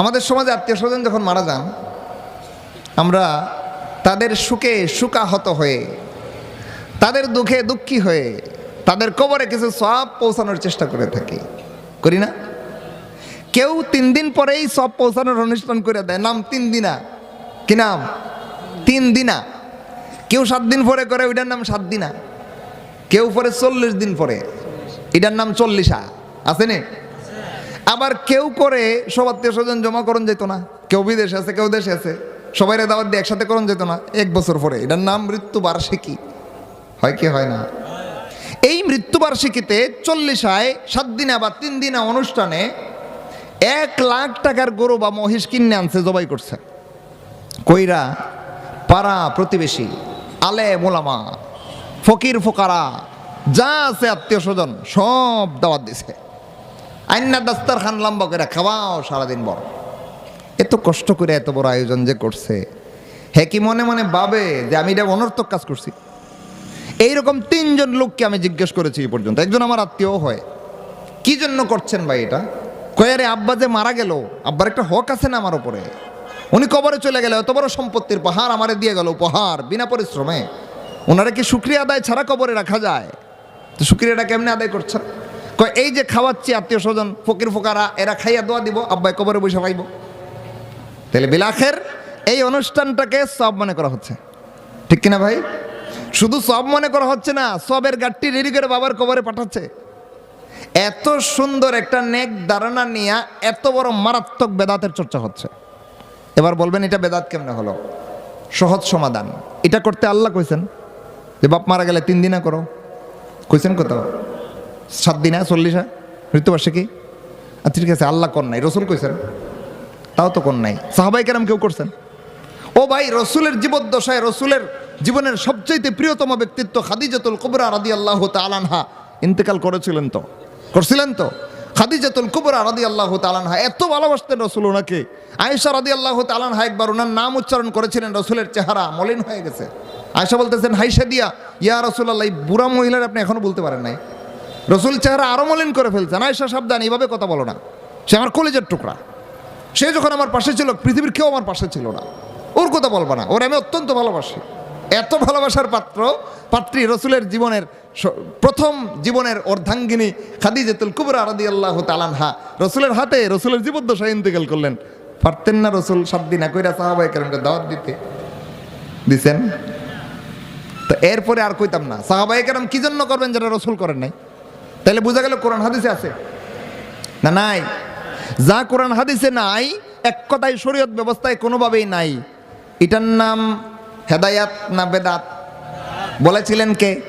আমাদের সমাজে আত্মীয় স্বজন যখন মারা যান, আমরা তাদের সুখে সুকাহত হয়ে, তাদের দুঃখে দুঃখী হয়ে, তাদের কবরে কিছু সব পৌঁছানোর চেষ্টা করে থাকি। করি না? কেউ তিন দিন পরেই সব পৌঁছানোর অনুষ্ঠান করে দেয়। নাম তিন দিনা কি নাম? তিন দিনা কেউ সাত দিন পরে করে, ওইটার নাম সাত দিনা কেউ পরে চল্লিশ দিন পরে। এটার নাম চল্লিশা। আছে নে? আবার কেউ করে সব আত্মীয় স্বজন জমা করণ যেত না। কেউ বিদেশে আছে, কেউ দেশে আছে। সবাই দাওয়াত দিয়ে একসাথে করণ যেত না, এক বছর পরে। এটার নাম মৃত্যু বার্ষিকী হয় কি, হয় না? এই মৃত্যুবার্ষিকীতে চল্লিশায় সাত দিনে বা তিন দিনে অনুষ্ঠানে এক লাখ টাকার গরু বা মহিষ কিনে আনছে, জবাই করছে। কইরা পাড়া প্রতিবেশী, আলে মোলামা, ফকির ফোকারা, যা আছে আত্মীয় স্বজন সব দাওয়াত দিছে। আইনা দাস্তার খান লম্বা করে খাওয়াও সারাদিন বড়। এত কষ্ট করে এত বড় আয়োজন যে করছে। হে কি মনে মনে ভাবে যে আমি এটা অনর্থক কাজ করছি? এইরকম তিনজন লোককে আমি জিজ্ঞেস করেছি এই পর্যন্ত। একজন আমার আত্মীয় হয়। কি জন্য করছেন ভাই এটা? কয়ারে আব্বা যে মারা গেল, আব্বার একটা হক আছে না আমার উপরে। উনি কবরে চলে গেলে এত বড় সম্পত্তির পাহাড় আমারে দিয়ে গেল, উপহার, বিনা পরিশ্রমে। ওনারা কি শুক্রিয়া আদায় ছাড়া কবরে রাখা যায়? তো শুক্রিয়াটা কেমনে আদায় করছেন? কয়, এই যে খাওয়াচ্ছি আত্মীয় স্বজন, ফকির ফোকারা, এরা খাইয়া দোয়া দিব, আব্বাই কবরে বসে পাইব তাহলে বিলাখের এই অনুষ্ঠানটাকে সব মনে করা হচ্ছে। ঠিক কিনা ভাই? শুধু সব মনে করা হচ্ছে না, সবের গাঠটি রেডি করে বাবার কবরে পাঠাচ্ছে। এত সুন্দর একটা নেক ধারণা নিয়ে এত বড় মারাত্মক বেদাতের চর্চা হচ্ছে। এবার বলবেন, এটা বেদাত কেমনে হলো? সহজ সমাধান। এটা করতে আল্লাহ কইছেন যে, বাপ মারা গেলে তিন দিনা করো। কইছেন কত? সাত দিনা চল্লিশা মৃত্যুবার্ষিকী? আচ্ছা ঠিক আছে, আল্লাহ কর নাই, রসুল কইছেন। তাও তো কোন নাই। সাহাবাই কেরাম কেউ করছেন? ও ভাই, রসুলের জীবদ্দশায় রসুলের জীবনের সবচাইতে প্রিয়তম ব্যক্তিত্ব খাদিজাতুল কুবরা রাদি আল্লাহ তালানহা ইন্তেকাল করেছিলেন তো? করছিলেন তো? খাদিজাতুল কুবরা রাদি আল্লাহ তালানহা এত ভালোবাসতেন রসুল ওনাকে। আয়েশা রাদি আল্লাহ তালানহা একবার ওনার নাম উচ্চারণ করেছিলেন, রসুলের চেহারা মলিন হয়ে গেছে। আয়েশা বলতেছেন হাইসা দিয়া, ইয়া রসুল আল্লাহ বুড়া মহিলার আপনি এখনও বলতে পারেন নাই। রসুল চেহারা আরও মলিন করে ফেলছেন আয়েশা সাবধান, এইভাবে কথা বলো না। সে আমার কলেজের টুকরা। সে যখন আমার পাশে ছিল, পৃথিবীর কেউ আমার পাশে ছিল না। ওর কথা বলব না। ওর আমি অত্যন্ত ভালোবাসি। এত ভালোবাসার পাত্র, পাত্রী রসুলের জীবনের প্রথম জীবনের অর্ধাঙ্গিনী খাদিজাতুল কুবরা রাদি আল্লাহ তালানহা রসুলের হাতে রসুলের জীবদ্দশা ইন্তেকাল করলেন। পারতেন না রসুল সাত দিন কইরা সাহাবাই কারণটা দাওয়াত দিতে। দিছেন? তো এরপরে আর কইতাম না। সাহাবাই কারণ কি জন্য করবেন যেটা রসুল করেন নাই? তাহলে বোঝা গেল কোরআন হাদিসে আছে। না নাই? যা কোরআন হাদিসে নাই, এক কথায় শরীয়ত ব্যবস্থায় কোনোভাবেই নাই। এটার নাম হেদায়াত না বেদাত? বলেছিলেন কে?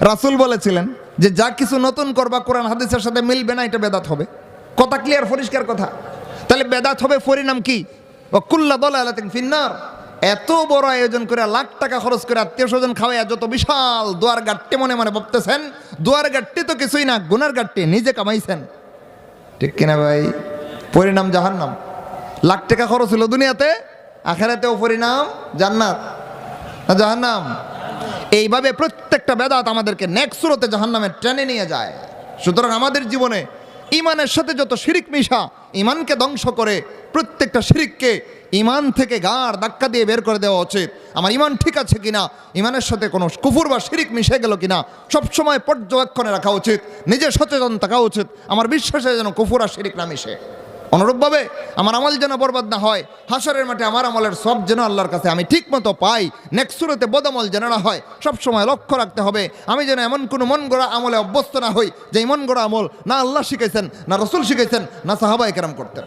রাসুল বলেছিলেন যে যা কিছু নতুন করবা কোরআন হাদিসের সাথে মিলবে না, এটা বেদাত হবে। কথা ক্লিয়ার পরিষ্কার কথা। তাহলে বেদাত হবে পরিণাম কি? ও কুল্লা আলাতিন ফিন্নার এত বড় আয়োজন করে লাখ টাকা খরচ করে আত্মীয় স্বজন খাওয়াইয়া যত বিশাল দুয়ার গাট্টি মনে মনে ভাবতেছেন দুয়ার গাট্টি তো কিছুই না, গুনার গাট্টি নিজে কামাইছেন। ঠিক কিনা ভাই? পরিণাম জাহান্নাম। লাখ টাকা খরচ হলো দুনিয়াতে, আখেরাতেও পরিণাম জান্নাত। না জাহান্নাম? এইভাবে প্রত্যেকটা বেদাত আমাদেরকে নেক্সট সুরতে জাহান্নামের ট্রেনে নিয়ে যায়। সুতরাং আমাদের জীবনে ইমানের সাথে যত শিরিক মিশা, ইমানকে ধ্বংস করে প্রত্যেকটা শিরিককে ইমান থেকে গাড় ধাক্কা দিয়ে বের করে দেওয়া উচিত। আমার ইমান ঠিক আছে কিনা? ইমানের সাথে কোনো কুফুর বা শিরিক মিশে গেল কিনা? সবসময় পর্যবেক্ষণে রাখা উচিত নিজের সচেতন থাকা উচিত। আমার বিশ্বাসে যেন কুফুর আর শিরিক না মিশে। অনুরূপভাবে আমার আমল যেন বরবাদ না হয়, হাসরের মাঠে আমার আমলের সব যেন আল্লাহর কাছে আমি ঠিক মতো পাই, নেক্সট সুরতে বদমল যেন না হয় সবসময় লক্ষ্য রাখতে হবে, আমি যেন এমন কোনো মন গড়া আমলে অভ্যস্ত না হই যে মন গড়া আমল না আল্লাহ শিখেছেন না রসুল শিখেছেন না সাহাবাই কেরাম করতেন।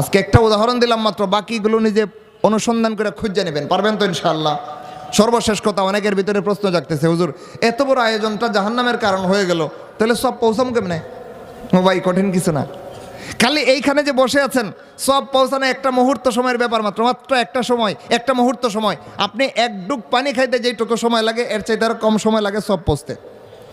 আজকে একটা উদাহরণ দিলাম মাত্র, বাকিগুলো নিজে অনুসন্ধান করে খুঁজে নেবেন, পারবেন তো ইনশাআল্লাহ? সর্বশেষ কথা, অনেকের ভিতরে প্রশ্ন জাগতেছে, হুজুর, এত বড় আয়োজনটা জাহান্নামের কারণ হয়ে গেল, তাহলে সব পৌঁছাম কেমনে? ও ভাই, কঠিন কিছু না। খালি এইখানে যে বসে আছেন, সব পৌঁছানো একটা মুহূর্ত সময়ের ব্যাপার মাত্র মাত্র একটা সময়, একটা মুহূর্ত সময়। আপনি এক ডুব পানি খাইতে যেইটুকু সময় লাগে, এর চাইতে আরও কম সময় লাগে সব পৌঁছতে।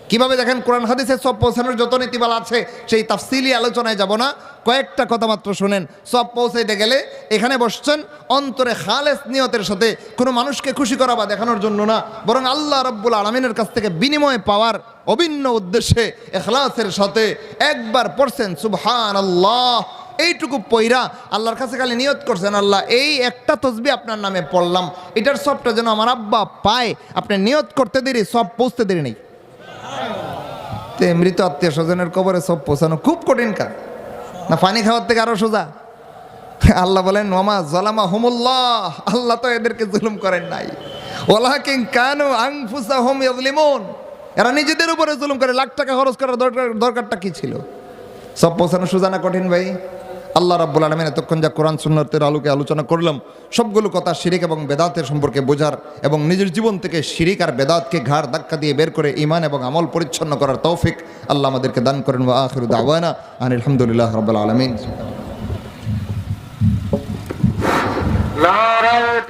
কীভাবে দেখেন, কোরআন হাদিসে সব পৌঁছানোর যত নীতিমালা আছে, সেই তাফসিলি আলোচনায় যাব না। কয়েকটা কথা মাত্র শোনেন, সব পৌঁছাইতে গেলে এখানে বসছেন, অন্তরে খালেস নিয়তের সাথে কোনো মানুষকে খুশি করা বা দেখানোর জন্য না, বরং আল্লাহ রব্বুল আলমিনের কাছ থেকে বিনিময় পাওয়ার অভিন্ন উদ্দেশ্যে এখলাসের সাথে একবার পড়ছেন সুবহান আল্লাহ এইটুকু পইরা আল্লাহর কাছে খালি নিয়ত করছেন, আল্লাহ, এই একটা তসবি আপনার নামে পড়লাম। এটার সবটা যেন আমার আব্বা পায়, আপনি নিয়ত করতে দেরি, সব পৌঁছতে দেরি নেই। তে মৃত আত্মীয় স্বজনের কবরে সব পৌঁছানো খুব কঠিন কাজ। না, পানি খাওয়ার থেকে আরও সোজা? আল্লাহ বলেন মামা জলামা হুমুল্লাহ আল্লাহ তো এদেরকে জুলুম করেন নাই। ওলাকিং কানু আংফুসা হোম ইয়াজলিমুন এরা নিজেদের উপরে জুলুম করে, লাখ টাকা খরচ করার দরকার, দরকারটা কি ছিল? সব পৌঁছানো সোজা না কঠিন ভাই। আল্লাহ রাব্বুল আলমিন এতক্ষণ যা কোরআন সুন্নতের আলোকে আলোচনা করলাম, সবগুলো কথা শিরিক এবং বেদাতের সম্পর্কে বোঝার এবং নিজের জীবন থেকে শিরিক আর বেদাতকে ঘাড় ধাক্কা দিয়ে বের করে ইমান এবং আমল পরিচ্ছন্ন করার তৌফিক আল্লাহ আমাদেরকে দান করেন। ওয়া আখিরু দাওয়ানা আনিল আলহামদুলিল্লাহ রাব্বুল আলামিন।